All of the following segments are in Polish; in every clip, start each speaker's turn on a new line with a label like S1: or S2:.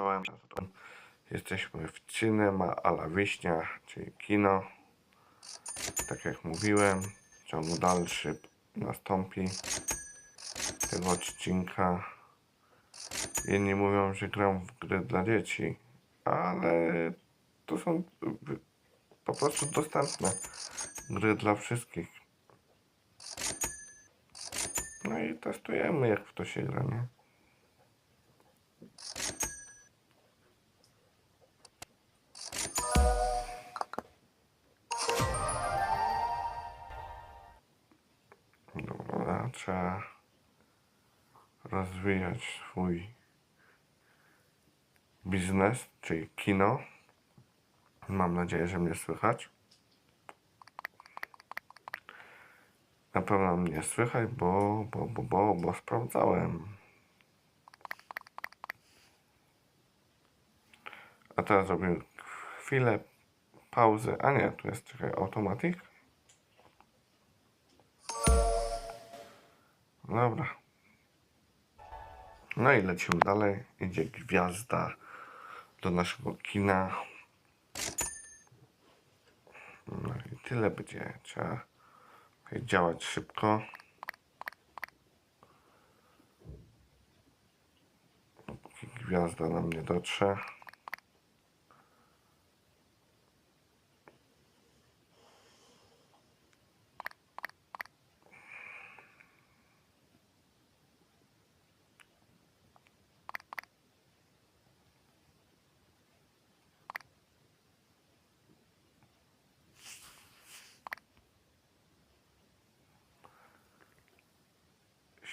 S1: Czołem. Jesteśmy w Cinema Ala Wiśnia, czyli kino. Tak jak mówiłem, ciąg dalszy nastąpi tego odcinka. Jedni mówią, że gram w gry dla dzieci, ale to są po prostu dostępne gry dla wszystkich. No i testujemy, jak w to się gra, nie? Trzeba rozwijać swój biznes, czyli kino. Mam nadzieję, że mnie słychać. Na pewno mnie słychać, bo, bo, bo, bo, bo sprawdzałem. A teraz zrobię chwilę pauzy. A nie, tu jest czekaj, automatik. Dobra. No i lecimy dalej. Idzie gwiazda do naszego kina. No i tyle będzie. Trzeba działać szybko. Gwiazda nam nie dotrze.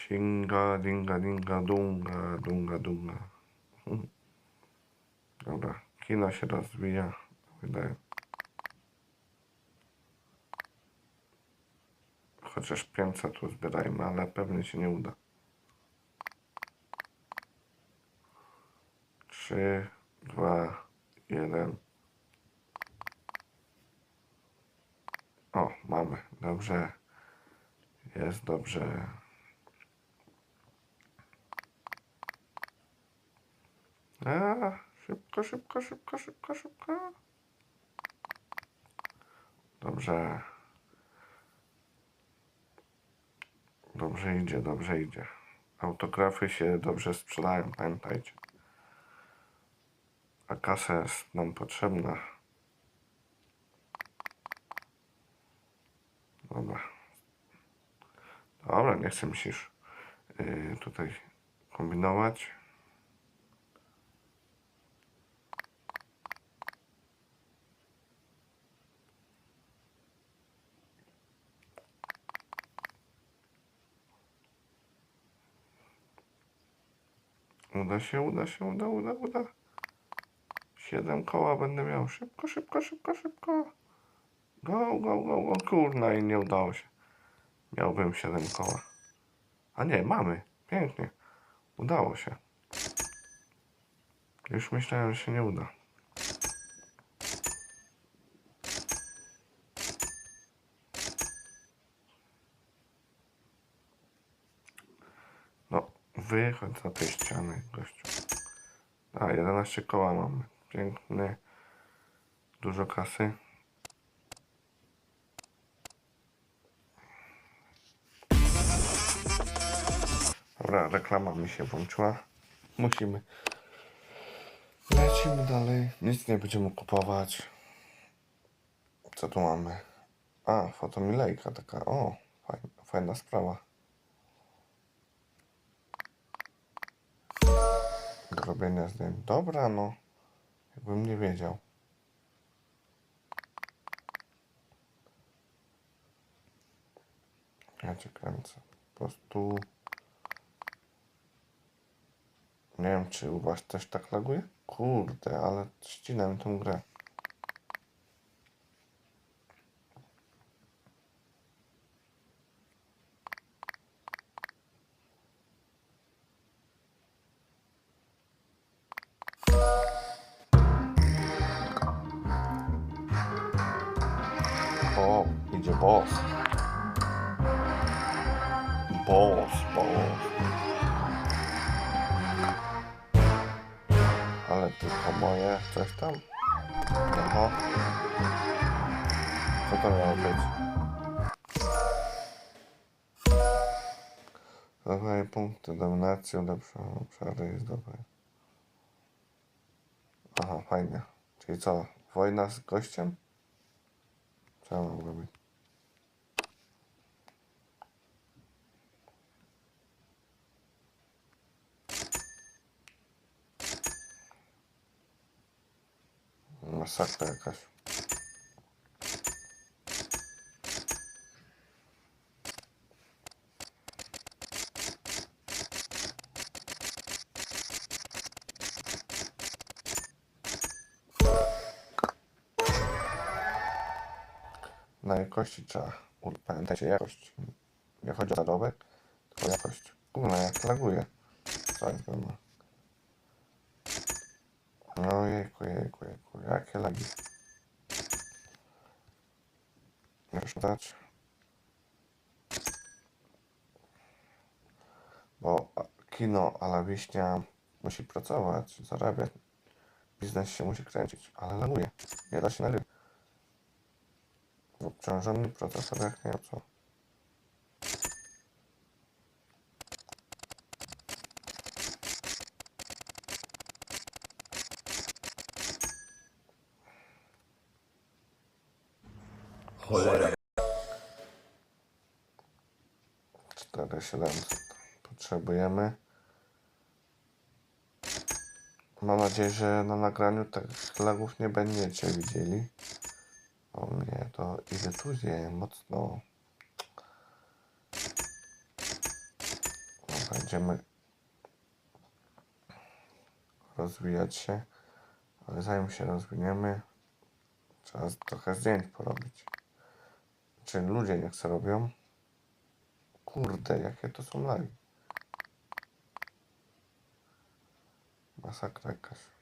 S1: Singa, dinga, dinga, dunga, dunga, dunga. Dobra, kino się rozwija. Wydaje. Chociaż 500 tu zbierajmy, ale pewnie się nie uda. Trzy, dwa, jeden. O, mamy. Dobrze. Jest dobrze. A, szybko, szybko, szybko, szybko, szybko. Dobrze. Dobrze idzie, dobrze idzie. Autografy się dobrze sprzedają, pamiętajcie. A kasa jest nam potrzebna. Dobra. Dobra, nie chcę mi się już yy, tutaj kombinować. Uda się, uda się, uda, uda, uda. Siedem koła będę miał. Szybko, szybko, szybko, szybko. Go, go, go, go. Kurna i nie udało się. Miałbym siedem koła. A nie, mamy. Pięknie. Udało się. Już myślałem, że się nie uda. No, wychodź za tej ściany, gościu. A, 11 koła mamy. Piękny. Dużo kasy. Dobra, reklama mi się włączyła. Musimy. Lecimy dalej. Nic nie będziemy kupować. Co tu mamy? A, fotomilejka taka. O, fajna, fajna sprawa. Robienia zdjęć. Dobra, no. Jakbym nie wiedział. Ja cię kręcę. Po prostu... Nie wiem, czy u was też tak laguje? Kurde, ale ścinam tę grę. Boss. Boss, boss. Ale tylko moje, coś tam. Oho. Co to miało być? Zadaję punkty dominacji, ulepszone obszary jest dobre. Aha, fajnie. Czyli co? Wojna z gościem? Co ja mam robić? Masakra jakaś. Na jakości trzeba. Pamiętajcie, jakość. Nie chodzi o zarobek, tylko jakość. Kurna, jak laguje. Ma. No jejku, jejku, jejku. Jakie lagi. Już dać. Bo kino ala wiśnia musi pracować, zarabiać. Biznes się musi kręcić, ale laguje. Nie da się nagrywać. Obciążony procesor jak nie wiem co.
S2: Cholera.
S1: 4700 potrzebujemy. Mam nadzieję, że na nagraniu tych lagów nie będziecie widzieli. O mnie to irytuje mocno. No, Będziemy rozwijać się, ale zanim się rozwiniemy, trzeba trochę zdjęć porobić. Czy ludzie niech se robią? Kurde, jakie to są lagi. Masakra jakaś.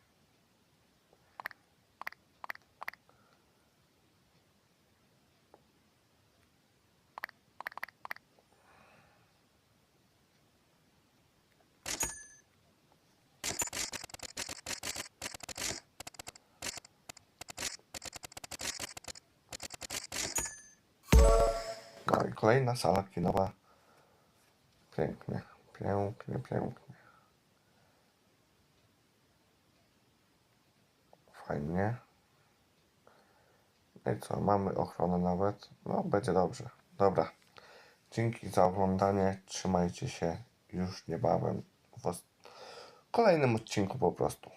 S1: Kolejna sala kinowa. Pięknie, pięknie, pięknie. Fajnie. No i co, mamy ochronę nawet. No, będzie dobrze. Dobra. Dzięki za oglądanie. Trzymajcie się już niebawem w kolejnym odcinku po prostu.